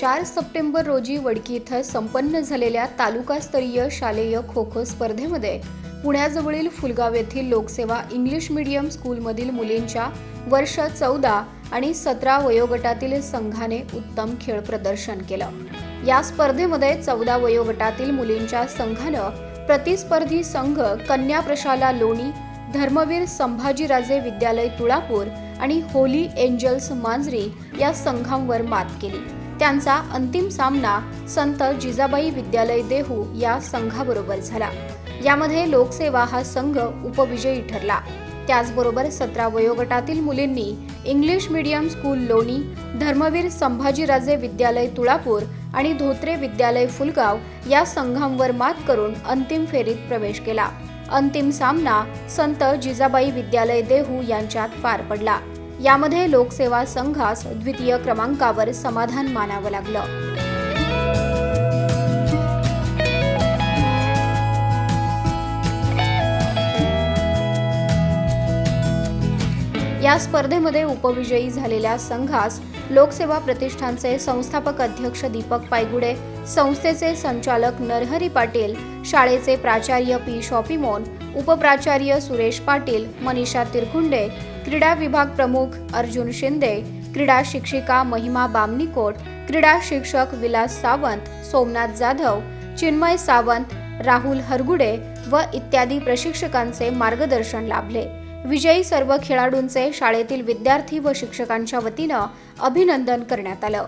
चार सप्टेंबर रोजी वडकी इथं संपन्न झालेल्या तालुकास्तरीय शालेय खो खो स्पर्धेमध्ये पुण्याजवळील फुलगाव येथील लोकसेवा इंग्लिश मीडियम स्कूलमधील मुलींच्या वर्ष चौदा आणि सतरा वयोगटातील संघाने उत्तम खेळ प्रदर्शन केलं. या स्पर्धेमध्ये चौदा वयोगटातील मुलींच्या संघानं प्रतिस्पर्धी संघ कन्या प्रशाला लोणी धर्मवीर संभाजीराजे विद्यालय तुळापूर आणि होली एंजल्स मांजरी या संघांवर मात केली. त्यांचा अंतिम सामना संत जिजाबाई विद्यालय देहू या संघाबरोबर झाला. यामध्ये लोकसेवा हा संघ उपविजयी ठरला. त्याचबरोबर सतरा वयोगटातील मुलींनी इंग्लिश मीडियम स्कूल लोणी धर्मवीर संभाजीराजे विद्यालय तुळापूर आणि धोत्रे विद्यालय फुलगाव या संघांवर मात करून अंतिम फेरीत प्रवेश केला. अंतिम सामना संत जिजाबाई विद्यालय देहू यांच्यात पार पडला. यामध्ये लोकसेवा संघास द्वितीय क्रमांकावर समाधान मानावं लागलं. या स्पर्धेमध्ये उपविजयी झालेल्या संघास लोकसेवा प्रतिष्ठानचे संस्थापक अध्यक्ष दीपक पायगुडे संस्थेचे संचालक नरहरी पाटील शाळेचे प्राचार्य पी शॉपिमोन उपप्राचार्य सुरेश पाटील मनीषा तिरखुंडे क्रीडा विभाग प्रमुख अर्जुन शिंदे क्रीडा शिक्षिका महिमा बामनिकोट क्रीडा शिक्षक विलास सावंत सोमनाथ जाधव चिन्मय सावंत राहुल हरगुडे व इत्यादी प्रशिक्षकांचे मार्गदर्शन लाभले. विजयी सर्व खेळाडूंचे शाळेतील विद्यार्थी व शिक्षकांच्या वतीनं अभिनंदन करण्यात आलं.